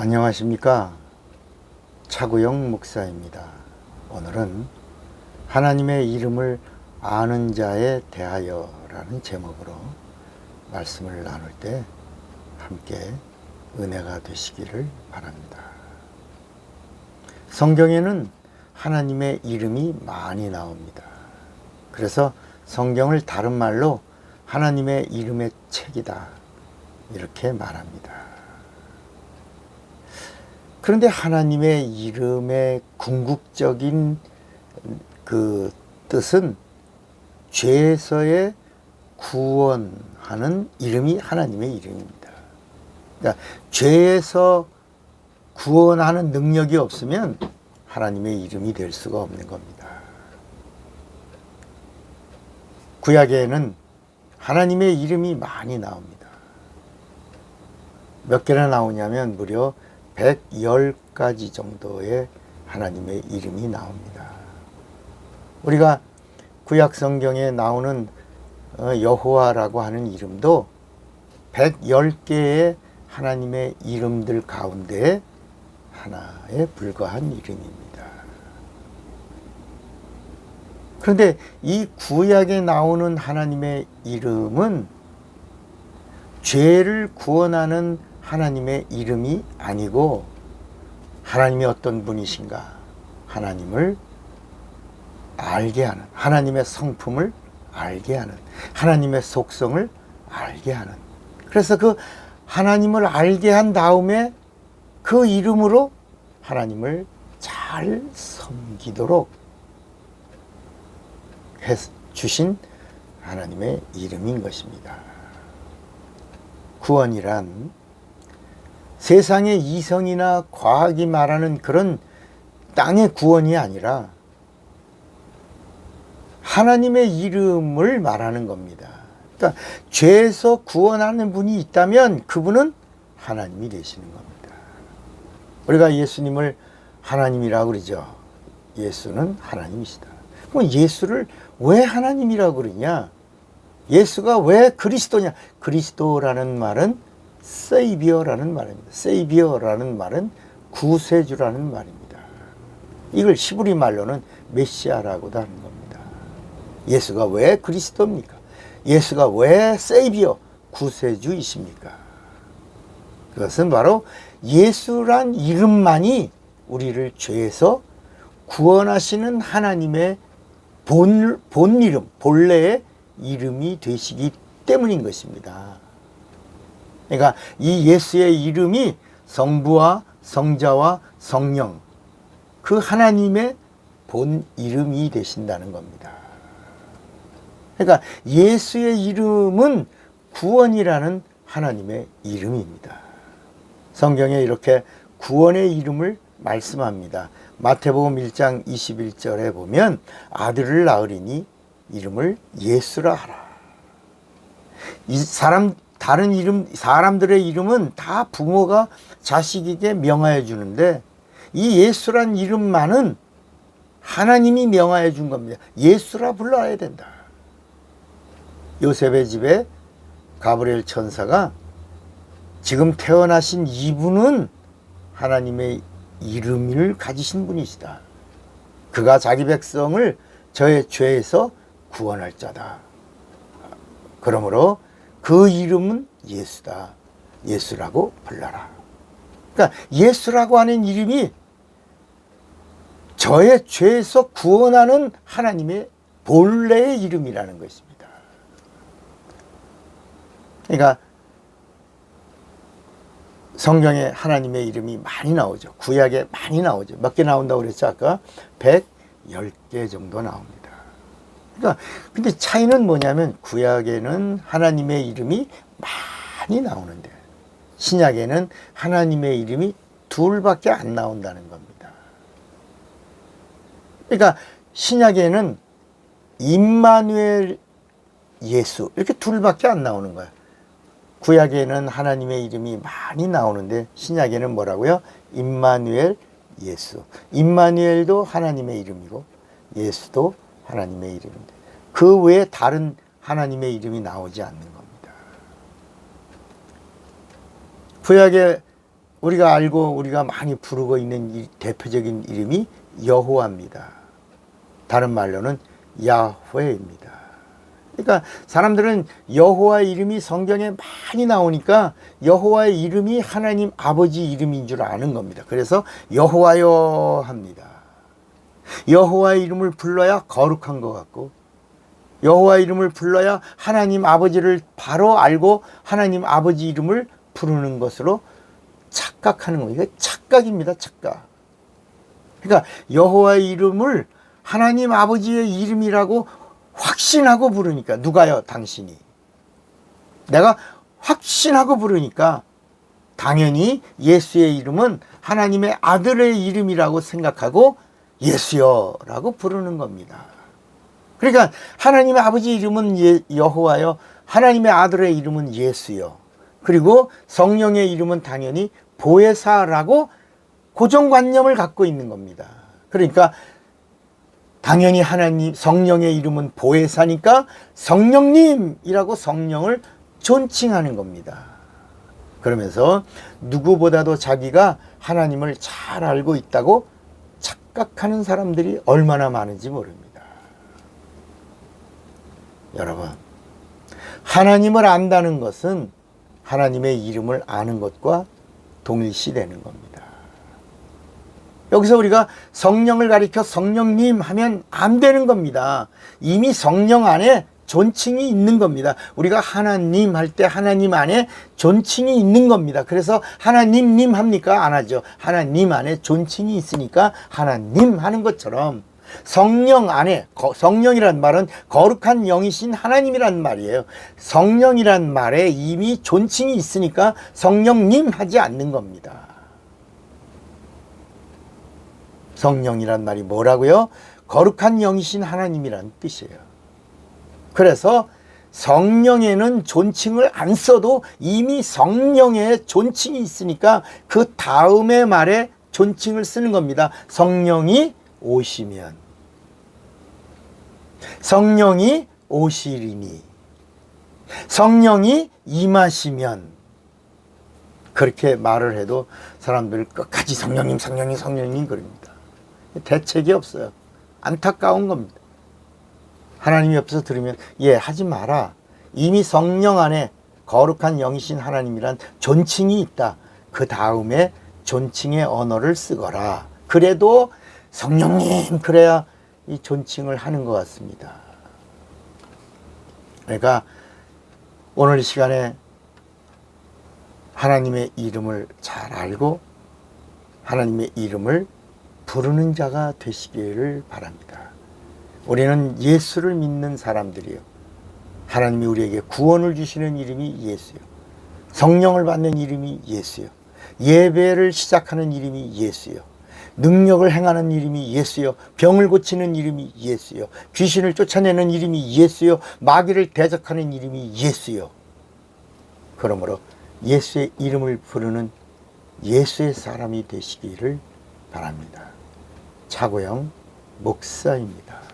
안녕하십니까. 차구영 목사입니다. 오늘은 하나님의 이름을 아는 자에 대하여 라는 제목으로 말씀을 나눌 때 함께 은혜가 되시기를 바랍니다. 성경에는 하나님의 이름이 많이 나옵니다. 그래서 성경을 다른 말로 하나님의 이름의 책이다. 이렇게 말합니다. 그런데 하나님의 이름의 궁극적인 그 뜻은 죄에서의 구원하는 이름이 하나님의 이름입니다. 그러니까 죄에서 구원하는 능력이 없으면 하나님의 이름이 될 수가 없는 겁니다. 구약에는 하나님의 이름이 많이 나옵니다. 몇 개나 나오냐면 무려 110가지 정도의 하나님의 이름이 나옵니다. 우리가 구약 성경에 나오는 어, 여호와라고 하는 이름도 110개의 하나님의 이름들 가운데 하나에 불과한 이름입니다. 그런데 이 구약에 나오는 하나님의 이름은 죄를 구원하는 하나님의 이름이 아니고 하나님이 어떤 분이신가 하나님을 알게 하는 하나님의 성품을 알게 하는 하나님의 속성을 알게 하는 그래서 그 하나님을 알게 한 다음에 그 이름으로 하나님을 잘 섬기도록 해 주신 하나님의 이름인 것입니다. 구원이란 세상의 이성이나 과학이 말하는 그런 땅의 구원이 아니라 하나님의 이름을 말하는 겁니다. 그러니까 죄에서 구원하는 분이 있다면 그분은 하나님이 되시는 겁니다. 우리가 예수님을 하나님이라고 그러죠. 예수는 하나님이시다. 그럼 예수를 왜 하나님이라고 그러냐? 예수가 왜 그리스도냐? 그리스도라는 말은 세이비어라는 말입니다. 세이비어라는 말은 구세주라는 말입니다. 이걸 시브리 말로는 메시아라고도 하는 겁니다. 예수가 왜 그리스도입니까? 예수가 왜 세이비어 구세주이십니까? 그것은 바로 예수란 이름만이 우리를 죄에서 구원하시는 하나님의 본, 본 이름, 본래의 이름이 되시기 때문인 것입니다. 그러니까 이 예수의 이름이 성부와 성자와 성령, 그 하나님의 본 이름이 되신다는 겁니다. 그러니까 예수의 이름은 구원이라는 하나님의 이름입니다. 성경에 이렇게 구원의 이름을 말씀합니다. 마태복음 1장 21절에 보면 아들을 낳으리니 이름을 예수라 하라. 이 사람 다른 이름 사람들의 이름은 다 부모가 자식에게 명하여 주는데 이 예수란 이름만은 하나님이 명하여 준 겁니다. 예수라 불러야 된다. 요셉의 집에 가브리엘 천사가 지금 태어나신 이분은 하나님의 이름을 가지신 분이시다. 그가 자기 백성을 저의 죄에서 구원할 자다. 그러므로 그 이름은 예수다. 예수라고 불러라. 그러니까 예수라고 하는 이름이 저의 죄에서 구원하는 하나님의 본래의 이름이라는 것입니다. 그러니까 성경에 하나님의 이름이 많이 나오죠. 구약에 많이 나오죠. 몇 개 나온다고 그랬죠, 아까? 110개 정도 나옵니다. 그러니까, 근데 차이는 뭐냐면, 구약에는 하나님의 이름이 많이 나오는데, 신약에는 하나님의 이름이 둘밖에 안 나온다는 겁니다. 그러니까, 신약에는 임마누엘 예수, 이렇게 둘밖에 안 나오는 거야. 구약에는 하나님의 이름이 많이 나오는데 신약에는 뭐라고요? 임마누엘 예수. 임마누엘도 하나님의 이름이고 예수도 하나님의 이름인데 그 외에 다른 하나님의 이름이 나오지 않는 겁니다. 구약에 우리가 알고 우리가 많이 부르고 있는 이 대표적인 이름이 여호와입니다. 다른 말로는 야훼입니다. 그러니까 사람들은 여호와의 이름이 성경에 많이 나오니까 여호와의 이름이 하나님 아버지 이름인 줄 아는 겁니다. 그래서 여호와여 합니다. 여호와의 이름을 불러야 거룩한 것 같고 여호와 이름을 불러야 하나님 아버지를 바로 알고 하나님 아버지 이름을 부르는 것으로 착각하는. 이게 착각입니다. 착각. 그러니까 여호와의 이름을 하나님 아버지의 이름이라고 확신하고 부르니까 누가요? 당신이. 내가 확신하고 부르니까 당연히 예수의 이름은 하나님의 아들의 이름이라고 생각하고 예수여 라고 부르는 겁니다. 그러니까 하나님의 아버지 이름은 예, 여호와요. 하나님의 아들의 이름은 예수요. 그리고 성령의 이름은 당연히 보혜사라고 고정관념을 갖고 있는 겁니다. 그러니까 당연히 하나님 성령의 이름은 보혜사니까 성령님이라고 성령을 존칭하는 겁니다. 그러면서 누구보다도 자기가 하나님을 잘 알고 있다고 착각하는 사람들이 얼마나 많은지 모릅니다. 여러분, 하나님을 안다는 것은 하나님의 이름을 아는 것과 동일시되는 겁니다. 여기서 우리가 성령을 가리켜 성령님 하면 안 되는 겁니다. 이미 성령 안에 존칭이 있는 겁니다. 우리가 하나님 할 때 하나님 안에 존칭이 있는 겁니다. 그래서 하나님 님 합니까? 안 하죠. 하나님 안에 존칭이 있으니까 하나님 하는 것처럼 성령 안에 성령이란 말은 거룩한 영이신 하나님이란 말이에요. 성령이란 말에 이미 존칭이 있으니까 성령님 하지 않는 겁니다. 성령이란 말이 뭐라고요? 거룩한 영이신 하나님이란 뜻이에요. 그래서 성령에는 존칭을 안 써도 이미 성령의 존칭이 있으니까 그 다음의 말에 존칭을 쓰는 겁니다. 성령이 오시면 성령이 오시리니 성령이 임하시면 그렇게 말을 해도 사람들 끝까지 성령님 성령님 성령님 그럽니다. 대책이 없어요. 안타까운 겁니다. 하나님이 옆에서 들으면 예 하지 마라. 이미 성령 안에 거룩한 영이신 하나님이란 존칭이 있다. 그 다음에 존칭의 언어를 쓰거라. 그래도 성령님 그래야 이 존칭을 하는 것 같습니다. 그러니까 오늘 이 시간에 하나님의 이름을 잘 알고 하나님의 이름을 부르는 자가 되시기를 바랍니다. 우리는 예수를 믿는 사람들이요. 하나님이 우리에게 구원을 주시는 이름이 예수요. 성령을 받는 이름이 예수요. 예배를 시작하는 이름이 예수요. 능력을 행하는 이름이 예수요. 병을 고치는 이름이 예수요. 귀신을 쫓아내는 이름이 예수요. 마귀를 대적하는 이름이 예수요. 그러므로 예수의 이름을 부르는 예수의 사람이 되시기를 바랍니다. 차고영 목사입니다.